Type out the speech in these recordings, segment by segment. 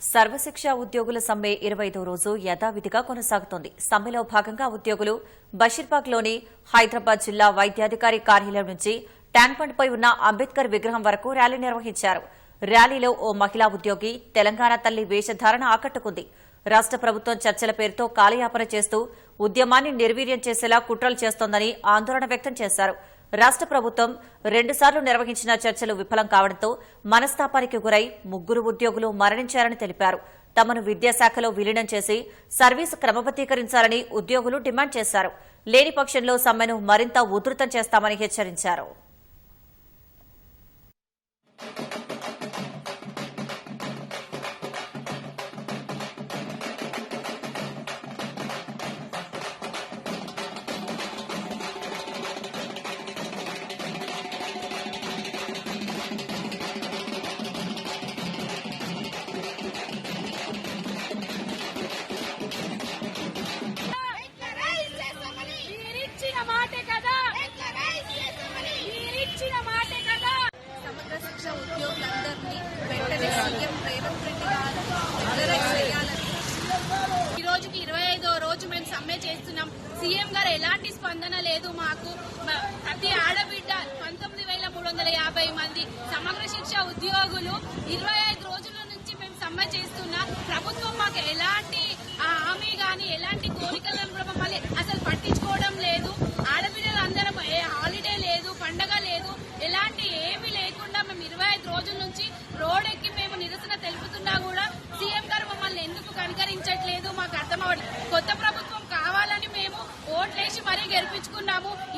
సర్వశిక్ష ఉద్యోగుల సమ్మె ఇరవైదో రోజు యథావిధిగా కొనసాగుతోంది. సమ్మెలో భాగంగా ఉద్యోగులు బషీర్బాగ్లోని హైదరాబాద్ జిల్లా వైద్యాధికారి కార్యాలయం నుంచి ట్యాంక్బండ్పై ఉన్న అంబేద్కర్ విగ్రహం వరకు ర్యాలీ నిర్వహించారు. ర్యాలీలో ఓ మహిళా ఉద్యోగి తెలంగాణ తల్లి వేషధారణ ఆకట్టుకుంది. రాష్ట ప్రభుత్వం చర్చల పేరుతో కాలయాపన చేస్తూ ఉద్యమాన్ని నిర్వీర్యం చేసేలా కుట్రలు చేస్తోందని ఆందోళన వ్యక్తం చేశారు. రాష్ట ప్రభుత్వం రెండుసార్లు నిర్వహించిన చర్చలు విఫలం కావడంతో మనస్తాపానికి గురై ముగ్గురు ఉద్యోగులు మరణించారని తెలిపారు. తమను విద్యాశాఖలో విలీనం చేసి సర్వీసు క్రమబద్దీకరించాలని ఉద్యోగులు డిమాండ్ చేశారు. లేని పక్షంలో సమ్మెను మరింత ఉధృతం చేస్తామని హెచ్చరించారు. సమగ్ర శిక్ష ఉద్యోగులందరినీ వెంటనే సీఎం రేవంత్ రెడ్డి గారు రెగ్యులరైజ్ చేయాలని. ఈ రోజుకి ఇరవై ఐదో రోజు మేము సమ్మె చేస్తున్నాం. సీఎం గారు ఎలాంటి స్పందన లేదు మాకు. ప్రతి ఆడబిడ్డ పంతొమ్మిది వేల మూడు వందల యాభై మంది సమగ్ర శిక్ష ఉద్యోగులు ఇరవై ఐదు రోజుల నుంచి మేము సమ్మె చేస్తున్నా. ప్రభుత్వం మాకు ఎలాంటి ఆ, హామీ గాని ఎలాంటి కోరికలను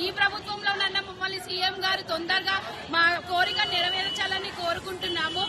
ఈ ప్రభుత్వంలో ఉన్న మమ్మల్ని సీఎం గారు తొందరగా మా కోరిక నెరవేర్చాలని కోరుకుంటున్నాము.